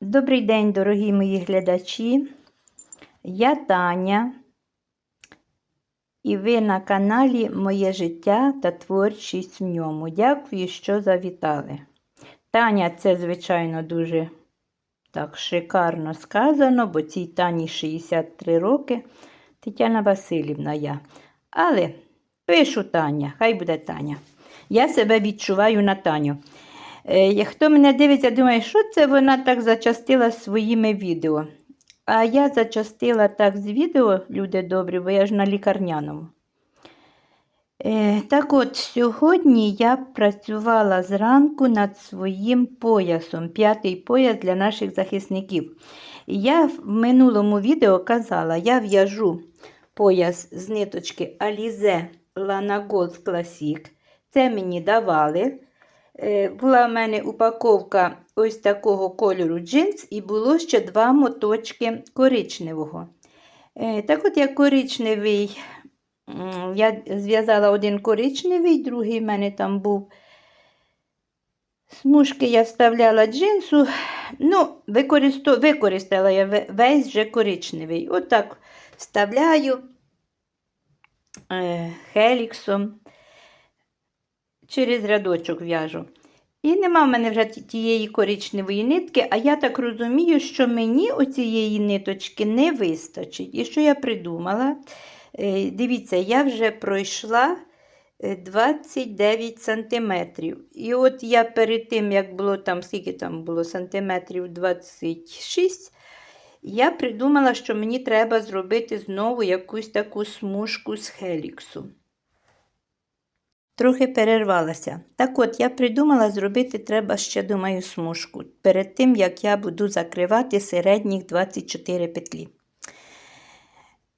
Добрий день, дорогі мої глядачі. Я Таня, і ви на каналі Моє життя та творчість в ньому. Дякую, що завітали. Таня, це, звичайно, дуже так шикарно сказано, бо цій Тані 63 роки. Тетяна Васильівна я. Але пишу Таня, хай буде Таня. Я себе відчуваю на Таню. Е, Хто мене дивиться, думає, що це вона так зачастила своїми відео. А я зачастила так з відео, люди добрі, бо я ж на лікарняному. Е, так от, сьогодні я працювала зранку над своїм поясом, п'ятий пояс для наших захисників. Я в минулому відео казала, я в'яжу пояс з ниточки Alize Lana Gold Classic. Це мені давали. Е, Була в мене упаковка ось такого кольору джинс, і було ще два моточки коричневого. Е, Так от я коричневий, я зв'язала один коричневий, другий в мене там був. Смужки я вставляла джинсу, ну, використо- використала я весь вже коричневий. Отак вставляю е, хеліксом через рядочок в'яжу. І нема в мене вже тієї коричневої нитки, а я так розумію, що мені оцієї ниточки не вистачить. І що я придумала? Е, Дивіться, я вже пройшла е, 29 сантиметрів. І от я перед тим, як було там, скільки там було сантиметрів 26, я придумала, що мені треба зробити знову якусь таку смужку з хеліксу. Трохи перервалася. Так от, я придумала зробити треба ще, думаю, смужку перед тим, як я буду закривати середніх 24 петлі,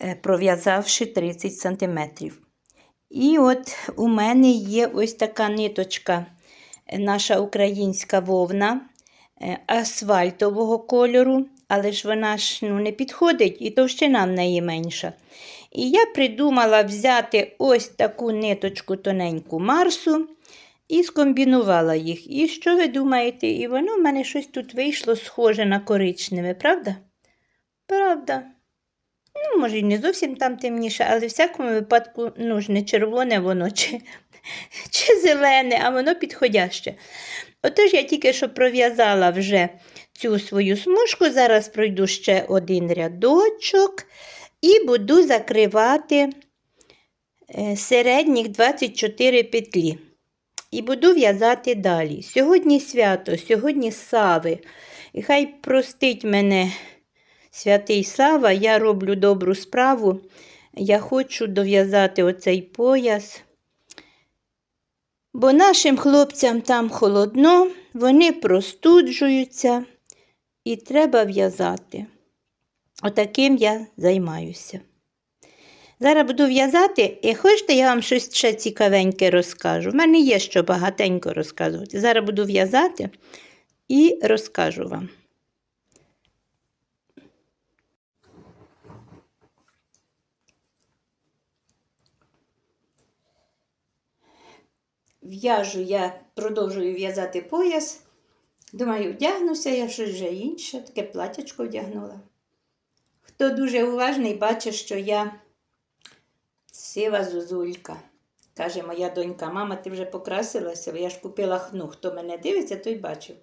е, пров'язавши 30 см. І от у мене є ось така ниточка, е, наша українська вовна е, асфальтового кольору, але ж вона ж ну, не підходить і товщина в неї менша. І я придумала взяти ось таку ниточку тоненьку Марсу і скомбінувала їх. І що ви думаєте? І воно в мене щось тут вийшло схоже на коричневе, правда? Правда. Ну, може, і не зовсім там темніше, але в всякому випадку ну, ж не червоне воно чи, чи зелене, а воно підходяще. Отож, я тільки що пров'язала вже цю свою смужку, зараз пройду ще один рядочок і буду закривати е, середніх 24 петлі. І буду в'язати далі. Сьогодні свято, сьогодні Сави. І хай простить мене святий Сава, я роблю добру справу. Я хочу дов'язати оцей пояс. Бо нашим хлопцям там холодно, вони простуджуються і треба в'язати. Отаким я займаюся. Зараз буду в'язати, і хочете, я вам щось ще цікавеньке розкажу. В мене є що багатенько розказувати. Зараз буду в'язати і розкажу вам. В'яжу я продовжую в'язати пояс. Думаю, вдягнуся, я щось вже інше, таке платячко вдягнула. Хто дуже уважний, бачить, що я сива зозулька. Каже моя донька, мама, ти вже покрасилася, я ж купила хну. Хто мене дивиться, той бачив.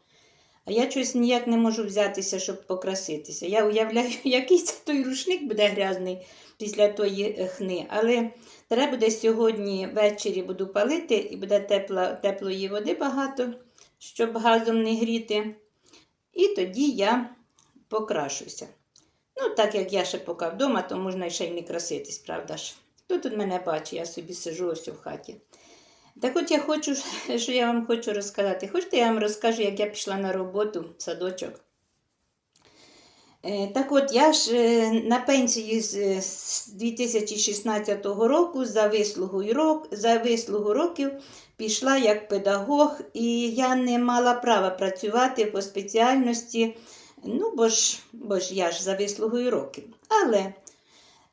А я щось ніяк не можу взятися, щоб покраситися. Я уявляю, який це той рушник буде грязний після тої е, хни. Але треба буде сьогодні ввечері буду палити і буде тепла, теплої води багато, щоб газом не гріти. І тоді я покрашуся. Ну, так як я ще поки вдома, то можна ще й не краситись, правда ж? Хто тут мене бачить, я собі сижу ось у хаті. Так от я хочу, що я вам хочу розказати. Хочете, я вам розкажу, як я пішла на роботу в садочок. Е, Так от, я ж е, на пенсії з е, з 2016 року за вислугу, рок, за вислугу років пішла як педагог, і я не мала права працювати по спеціальності, ну, бо ж, бо ж я ж за вислугою років. Але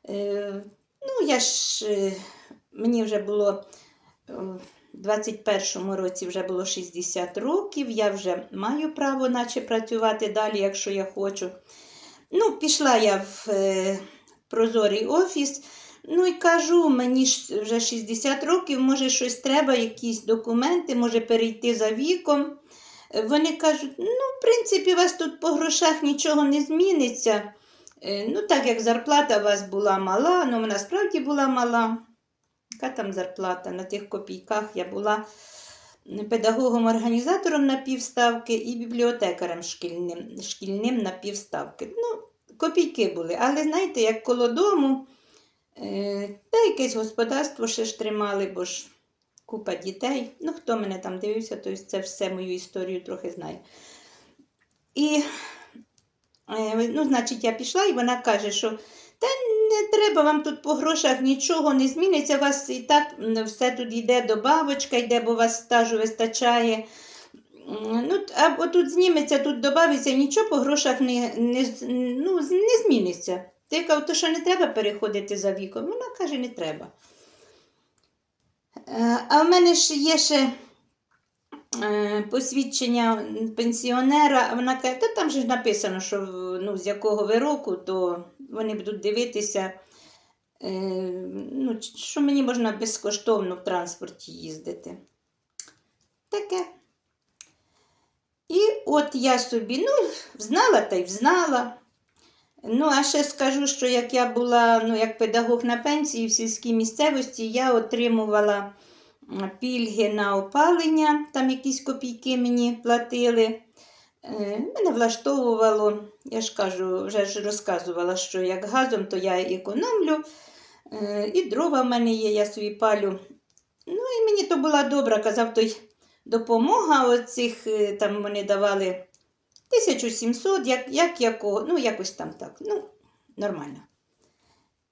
е, ну, я ж, е, мені вже було е, 21-му році вже було 60 років, я вже маю право наче працювати далі, якщо я хочу. Ну, пішла я в е, прозорий офіс. Ну і кажу, мені ж вже 60 років, може щось треба, якісь документи, може перейти за віком. Вони кажуть, ну, в принципі, у вас тут по грошах нічого не зміниться. Е, Ну, так як зарплата у вас була мала, ну вона справді була мала. Яка там зарплата? На тих копійках я була педагогом-організатором на півставки і бібліотекарем шкільним, шкільним на півставки. Ну, копійки були, але знаєте, як коло дому, е, та якесь господарство ще ж тримали, бо ж купа дітей. Ну, хто мене там дивився, то це все мою історію трохи знає. І, е, ну, значить, я пішла, і вона каже, що та не треба вам тут по грошах нічого не зміниться, у вас і так все тут йде добавочка, йде, бо у вас стажу вистачає. Ну, а тут зніметься, тут додається, нічого по грошах не, не, ну, не зміниться. Ти кажу, то що не треба переходити за віком? Вона каже, не треба. А в мене ж є ще е, посвідчення пенсіонера, а вона каже, та там же ж написано, що ну, з якого ви року, то вони будуть дивитися, е, ну, що мені можна безкоштовно в транспорті їздити. Таке. І от я собі, ну, знала та й взнала. Ну, а ще скажу, що як я була ну, як педагог на пенсії в сільській місцевості, я отримувала пільги на опалення, там якісь копійки мені платили. Е, Мене влаштовувало, я ж кажу, вже ж розказувала, що як газом, то я економлю, Е, і дрова в мене є, я собі палю. Ну і мені то була добра, казав той допомога оцих, е, там вони давали 1700, як, як якого, ну якось там так, ну, нормально.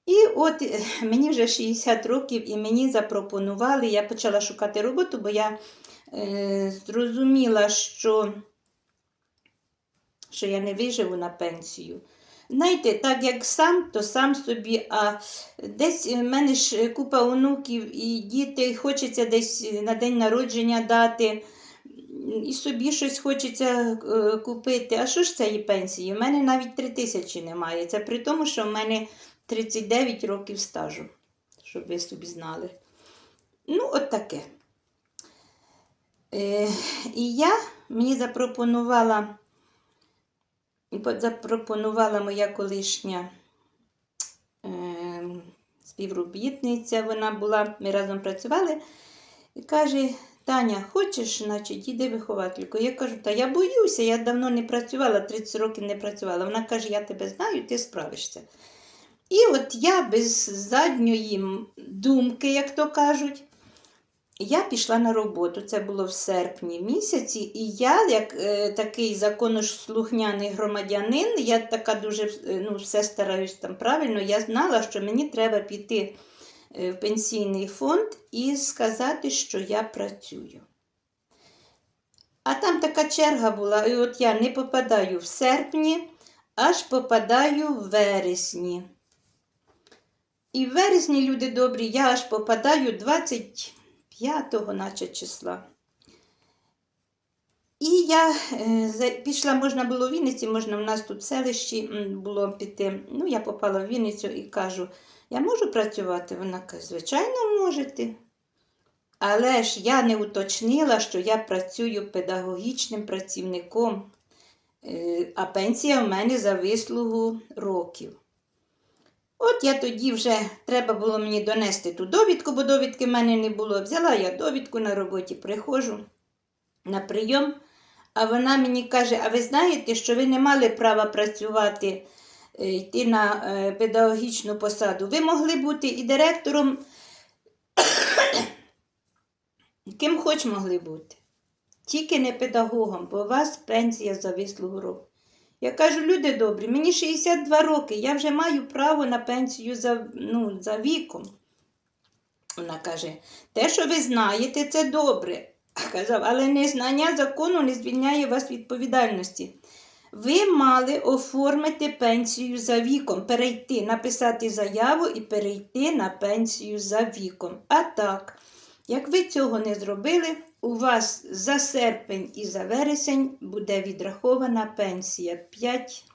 І от е, мені вже 60 років, і мені запропонували, я почала шукати роботу, бо я е, зрозуміла, що, що я не виживу на пенсію. Знаєте, так як сам, то сам собі, а десь в мене ж купа онуків і діти, хочеться десь на день народження дати, і собі щось хочеться е, купити. А що ж цієї пенсії? У мене навіть 3 тисячі немає. Це при тому, що в мене 39 років стажу, щоб ви собі знали. Ну, от таке. Е, і я мені запропонувала, запропонувала моя колишня е, співробітниця, вона була, ми разом працювали, і каже: Таня, хочеш, значить, іди виховательку. Я кажу, та я боюся, я давно не працювала, 30 років не працювала. Вона каже, я тебе знаю, ти справишся. І от я без задньої думки, як то кажуть, я пішла на роботу. Це було в серпні місяці, і я, як е, такий законослухняний громадянин, я така дуже е, ну, все стараюсь там правильно, я знала, що мені треба піти в пенсійний фонд і сказати, що я працюю. А там така черга була, і от я не попадаю в серпні, аж попадаю в вересні. І в вересні, люди добрі, я аж попадаю 25-го, наче числа. І я е, пішла, можна було в Вінниці, можна в нас тут в селищі було піти. Ну, я попала в Вінницю і кажу, я можу працювати? Вона каже, звичайно, можете. Але ж я не уточнила, що я працюю педагогічним працівником, Е, а пенсія в мене за вислугу років. От я тоді вже треба було мені донести ту довідку, бо довідки в мене не було. Взяла я довідку на роботі, приходжу на прийом, а вона мені каже: А ви знаєте, що ви не мали права працювати, йти на е, педагогічну посаду? Ви могли бути і директором, ким хоч могли бути. Тільки не педагогом, бо у вас пенсія за вислугу року. Я кажу, люди добрі, мені 62 роки, я вже маю право на пенсію за, ну, за віком. Вона каже, те, що ви знаєте, це добре. Казав, але незнання закону не звільняє вас від відповідальності. Ви мали оформити пенсію за віком, перейти, написати заяву і перейти на пенсію за віком. А так, Як ви цього не зробили, у вас за серпень і за вересень буде відрахована пенсія 5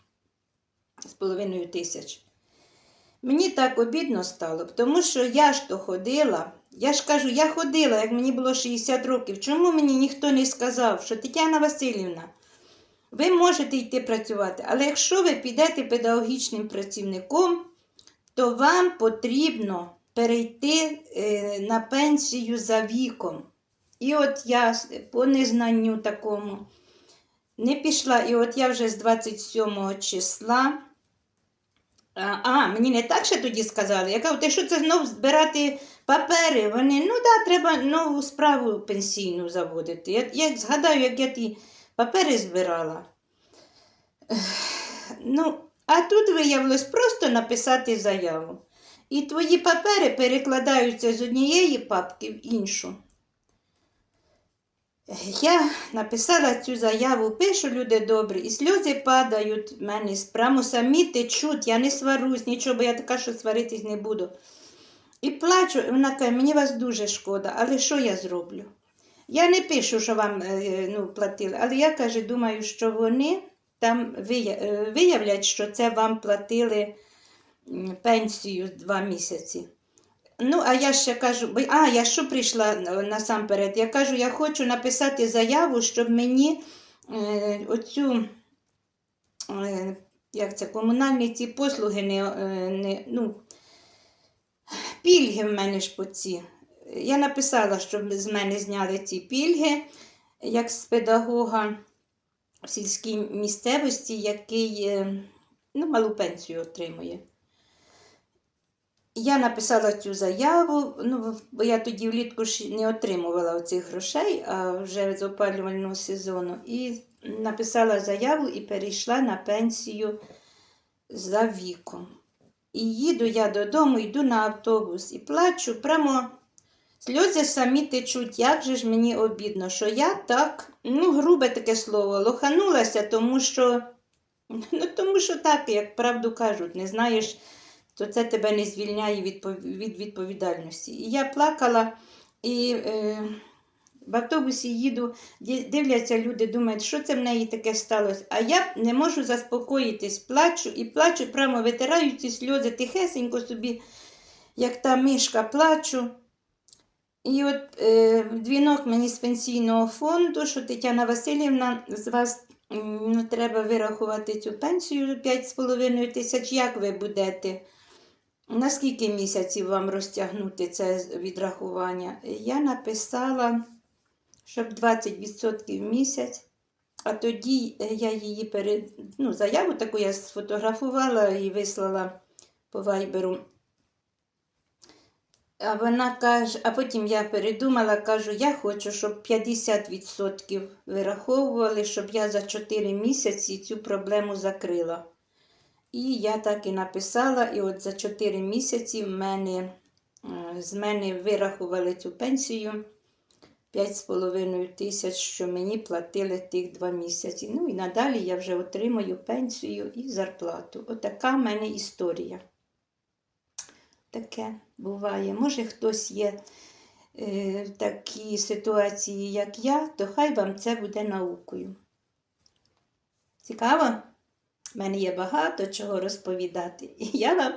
з половиною тисяч. Мені так обідно стало, тому що я ж то ходила. Я ж кажу, я ходила, як мені було 60 років. Чому мені ніхто не сказав, що Тетяна Васильівна, ви можете йти працювати, але якщо ви підете педагогічним працівником, то вам потрібно перейти е, на пенсію за віком. І от я по незнанню такому не пішла, і от я вже з 27 числа. А, мені не так ще тоді сказали. Я кажу, ти що це знов збирати папери? Вони, ну да, треба нову справу пенсійну заводити. Я, я згадаю, як я ті папери збирала. Ну, а тут виявилось просто написати заяву. І твої папери перекладаються з однієї папки в іншу. Я написала цю заяву, пишу люди добрі, і сльози падають в мене прямо самі течуть, я не сварусь, нічого, бо я така, що сваритись не буду. І плачу, і вона каже, мені вас дуже шкода, але що я зроблю? Я не пишу, що вам е, ну, платили, але я каже, думаю, що вони там е, виявлять, що це вам платили пенсію два місяці. Ну, а я ще кажу, бо- а, я що прийшла е, насамперед? Я кажу, я хочу написати заяву, щоб мені е, оцю, е, як це, комунальні ці послуги не, е, не ну, пільги в мене ж по ці. Я написала, щоб з мене зняли ці пільги, як з педагога в сільській місцевості, який е, ну, малу пенсію отримує. Я написала цю заяву, ну, бо я тоді влітку ж не отримувала оцих грошей, а вже з опалювального сезону. І написала заяву і перейшла на пенсію за віком. І їду я додому, йду на автобус і плачу прямо. Сльози самі течуть, як же ж мені обідно, що я так, ну, грубе таке слово, лоханулася, тому що, ну, тому що так, як правду кажуть, не знаєш, то це тебе не звільняє від, від відповідальності. І я плакала, і е, в автобусі їду, дивляться люди, думають, що це в неї таке сталося. А я не можу заспокоїтись, плачу і плачу, прямо витираю ці сльози тихесенько собі, як та мишка, плачу. І от е, дзвінок мені з пенсійного фонду, що Тетяна Васильівна, з вас ну, треба вирахувати цю пенсію 5,5 тисяч. Як ви будете? На скільки місяців вам розтягнути це відрахування? Я написала, щоб 20% в місяць. А тоді е, я її перед, ну, заяву таку я сфотографувала і вислала по вайберу. А вона каже, а потім я передумала, кажу, я хочу, щоб 50% вираховували, щоб я за 4 місяці цю проблему закрила. І я так і написала, і от за 4 місяці в мене, е, з мене вирахували цю пенсію 5,5 тисяч, що мені платили тих 2 місяці. Ну і надалі я вже отримую пенсію і зарплату. Отака в мене історія. Таке буває. Може, хтось є е, в такій ситуації, як я, то хай вам це буде наукою. Цікаво? У мене є багато чого розповідати. І я вам,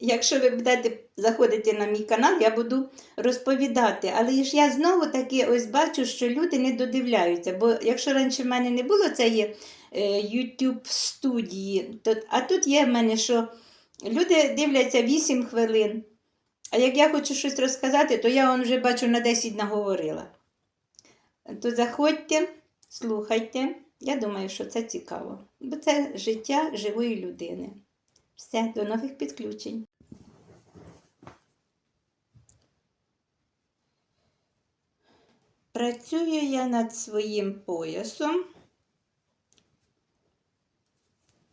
якщо ви будете заходити на мій канал, я буду розповідати. Але ж я знову таки ось бачу, що люди не додивляються. Бо якщо раніше в мене не було цієї е, YouTube студії, то, а тут є в мене, що люди дивляться 8 хвилин. А як я хочу щось розказати, то я вам вже бачу на 10 наговорила. То заходьте, слухайте. Я думаю, що це цікаво. Бо це життя живої людини. Все, до нових підключень. Працюю я над своїм поясом.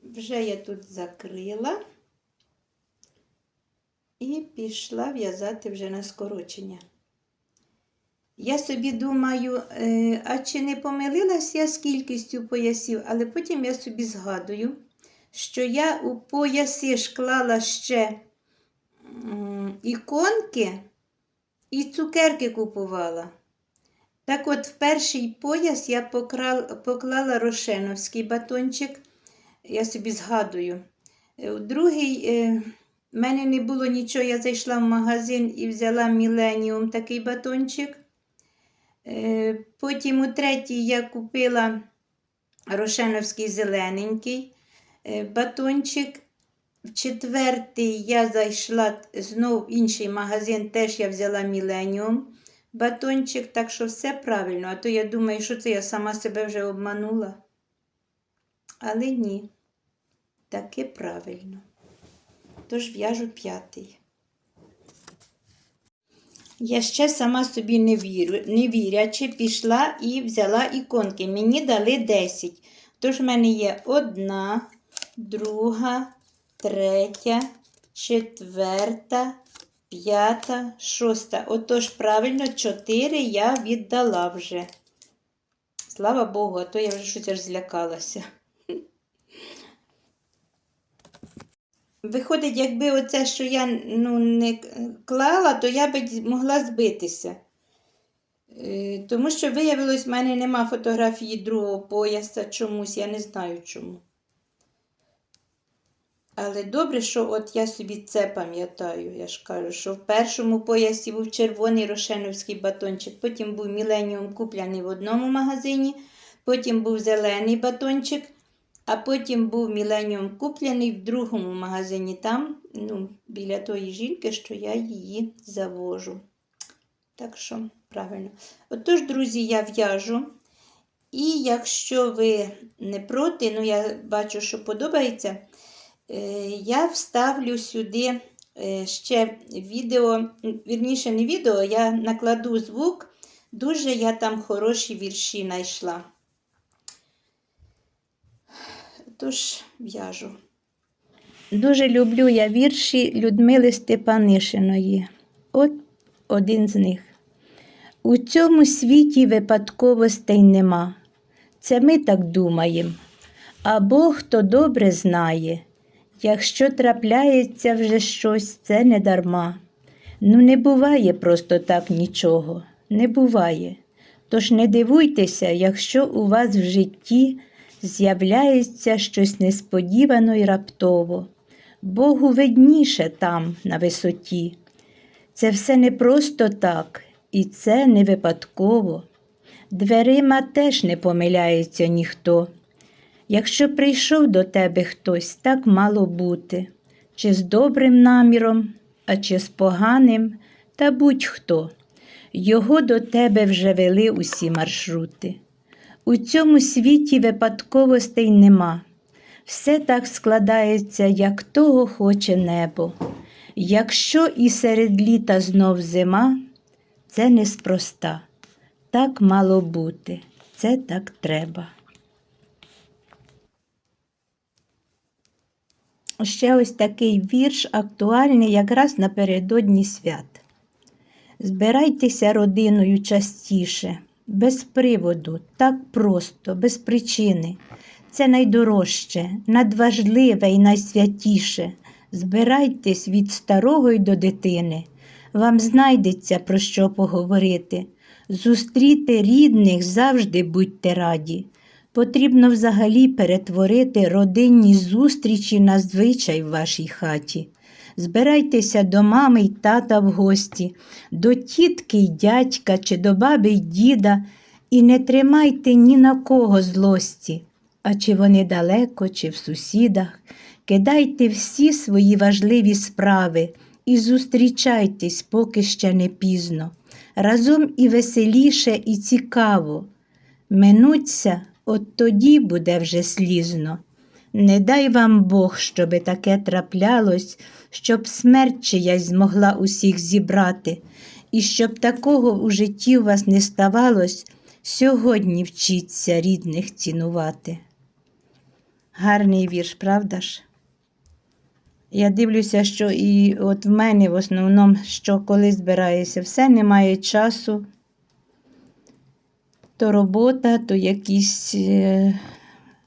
Вже я тут закрила і пішла в'язати вже на скорочення. Я собі думаю, е, а чи не помилилась я з кількістю поясів, але потім я собі згадую, що я у пояси ж клала ще іконки, і цукерки купувала. Так от, в перший пояс я поклала рошеновський батончик, я собі згадую. Е, У мене не було нічого, я зайшла в магазин і взяла Міленіум такий батончик. Е, Потім у третій я купила рошеновський зелененький е, батончик. В четвертий я зайшла знову в інший магазин, теж я взяла Міленіум батончик, так що все правильно. А то я думаю, що це я сама себе вже обманула. Але ні, таки правильно. Тож в'яжу п'ятий. Я ще сама собі не вірю, не вірячи, пішла і взяла іконки. Мені дали 10. Тож в мене є одна, друга, третя, четверта, п'ята, шоста. Отож, правильно, 4 я віддала вже. Слава Богу, а то я вже щось аж злякалася. Виходить, якби оце, що я ну, не клала, то я б могла збитися. Е, Тому що виявилось, в мене нема фотографії другого пояса чомусь, я не знаю чому. Але добре, що от я собі це пам'ятаю. Я ж кажу, що в першому поясі був червоний рошеновський батончик, потім був Міленіум куплений в одному магазині, потім був зелений батончик, а потім був Міленіум куплений в другому магазині, там, ну, біля тої жінки, що я її завожу. Так що, правильно. Отож, друзі, я в'яжу. І якщо ви не проти, ну я бачу, що подобається, е, я вставлю сюди е, ще відео, вірніше, не відео, я накладу звук. Дуже я там хороші вірші знайшла. Тож в'яжу. Дуже люблю я вірші Людмили Степанишиної. От один з них. У цьому світі випадковостей нема. Це ми так думаємо. А Бог то добре знає. Якщо трапляється вже щось, це не дарма. Ну, не буває просто так нічого, не буває. Тож не дивуйтеся, якщо у вас в житті з'являється щось несподівано й раптово. Богу видніше там, на висоті. Це все не просто так, і це не випадково. Дверима теж не помиляється ніхто. Якщо прийшов до тебе хтось, так мало бути, чи з добрим наміром, а чи з поганим, та будь-хто. Його до тебе вже вели усі маршрути. У цьому світі випадковостей нема. Все так складається, як того хоче небо. Якщо і серед літа знов зима, це неспроста. Так мало бути, це так треба. Ще ось такий вірш актуальний якраз напередодні свят. Збирайтеся родиною частіше, без приводу, так просто, без причини. Це найдорожче, надважливе і найсвятіше. Збирайтесь від старого й до дитини. Вам знайдеться про що поговорити. Зустріти рідних завжди будьте раді. Потрібно взагалі перетворити родинні зустрічі на звичай в вашій хаті. Збирайтеся до мами й тата в гості, до тітки й дядька чи до баби й діда, і не тримайте ні на кого злості. А чи вони далеко, чи в сусідах, кидайте всі свої важливі справи і зустрічайтесь, поки ще не пізно. Разом і веселіше, і цікаво. Минуться, от тоді буде вже слізно. Не дай вам Бог, щоби таке траплялось, щоб смерть чиясь змогла усіх зібрати, і щоб такого у житті у вас не ставалось, сьогодні вчіться рідних цінувати. Гарний вірш, правда ж? Я дивлюся, що і от в мене в основному, що коли збираєшся, все немає часу. То робота, то якісь е,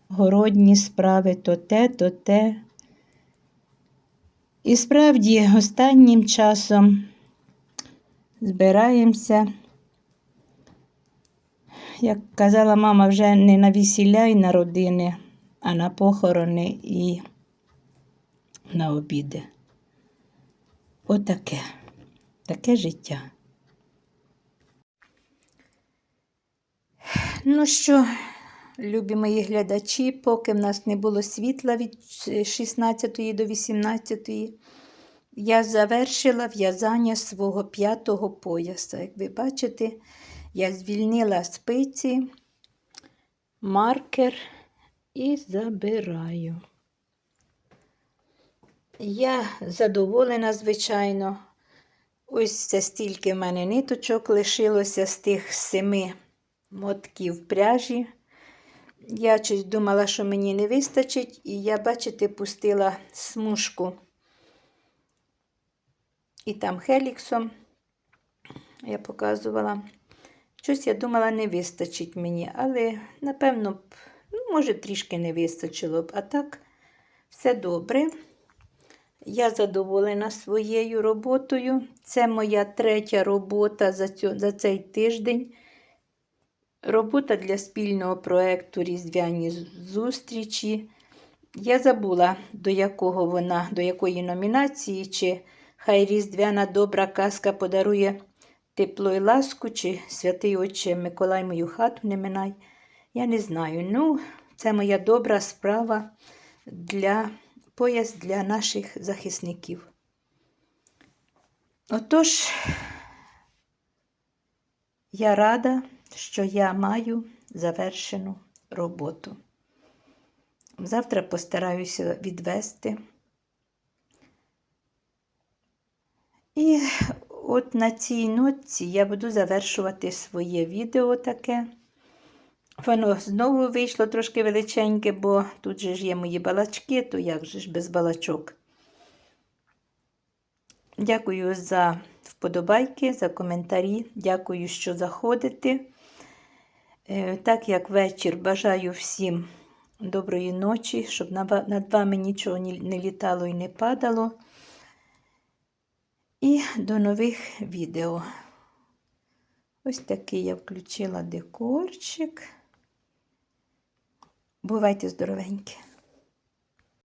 городні справи, то те, то те. І справді, останнім часом збираємося. Як казала мама, вже не на весілля і на родини, а на похорони і на обіди. Отаке. Таке життя. Ну що, любі мої глядачі, поки в нас не було світла від 16 до 18, я завершила в'язання свого п'ятого пояса. Як ви бачите, я звільнила спиці, маркер і забираю. Я задоволена, звичайно. Ось це стільки в мене ниточок лишилося з тих семи мотків пряжі. Я щось думала, що мені не вистачить, і я, бачите, пустила смужку і там хеліксом я показувала. Щось я думала, не вистачить мені, але, напевно, б, ну, може, трішки не вистачило б. А так, все добре. Я задоволена своєю роботою. Це моя третя робота за, цю, за цей тиждень. Робота для спільного проєкту Різдвяні зустрічі. Я забула, до якого вона, до якої номінації, чи хай Різдвяна добра казка подарує тепло і ласку, чи святий Отче Миколай мою хату не минай. Я не знаю. Ну, це моя добра справа для пояс для наших захисників. Отож, я рада, що я маю завершену роботу. Завтра постараюся відвести. І от на цій нотці я буду завершувати своє відео таке. Воно знову вийшло трошки величеньке, бо тут же ж є мої балачки, то як же ж без балачок. Дякую за вподобайки, за коментарі. Дякую, що заходите. Е, Так як вечір, бажаю всім доброї ночі, щоб над вами нічого не літало і не падало. І до нових відео. Ось такий я включила декорчик. Бувайте здоровенькі!